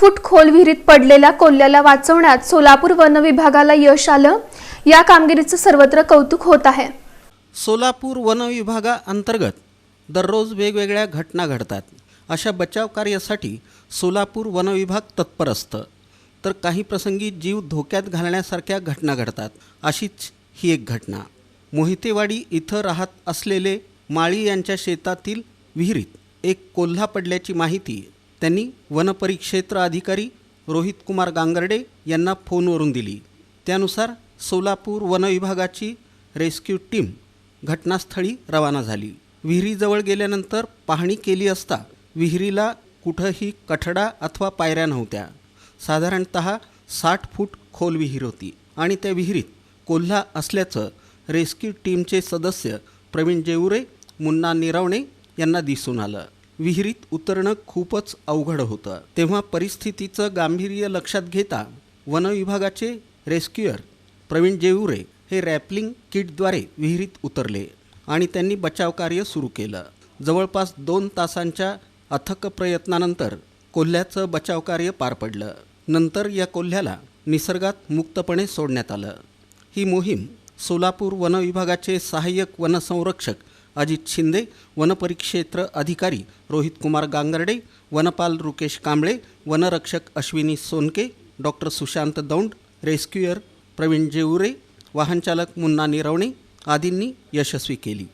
फूट खोल विहिरीत पडलेल्या कोल्ह्याला वाचवण्यात सोलापूर वन विभागाला यश आलं. या कामगिरीचं सर्वत्र कौतुक होत आहे. सोलापूर वन विभागाअंतर्गत दररोज वेगवेगळ्या घटना घडतात. अशा बचाव कार्यासाठी सोलापूर वन विभाग तत्पर असतं तर काही प्रसंगी जीव धोक्यात घालण्यासारख्या घटना घडतात. अशीच ही एक घटना. मोहितेवाडी इथं राहत असलेले माळी यांच्या शेतातील विहिरीत एक कोल्हा पडल्याची माहिती त्यांनी वनपरिक्षेत्र अधिकारी रोहित कुमार गांगर्डे यांना फोनवरून दिली. त्यानुसार सोलापूर वनविभागाची रेस्क्यू टीम घटनास्थळी रवाना झाली. विहिरीजवळ गेल्यानंतर पाहणी केली असता विहिरीला कुठंही कठडा अथवा पायऱ्या नव्हत्या. साधारणत साठ फूट खोल विहीर होती आणि त्या विहिरीत कोल्हा असल्याचं रेस्क्यू टीमचे सदस्य प्रवीण जेवरे मुन्ना निरवणे यांना दिसून आलं. विहिरीत उतरणं खूपच अवघड होतं. तेव्हा परिस्थितीचं गांभीर्य लक्षात घेता वनविभागाचे रेस्क्युअर प्रवीण जेवुरे हे रॅपलिंग किटद्वारे विहिरीत उतरले आणि त्यांनी बचावकार्य सुरू केलं. जवळपास दोन तासांच्या अथक प्रयत्नानंतर कोल्ह्याचं बचावकार्य पार पडलं. नंतर या कोल्ह्याला निसर्गात मुक्तपणे सोडण्यात आलं. ही मोहीम सोलापूर वनविभागाचे सहाय्यक वनसंरक्षक अजित शिंदे वनपरिक्षेत्र अधिकारी रोहित कुमार गांगर्डे वनपाल रुकेश कांबळे वनरक्षक अश्विनी सोनके डॉक्टर सुशांत दौंड रेस्क्युअर प्रवीण जेवुरे वाहनचालक मुन्ना निरवणे आदींनी यशस्वी केली.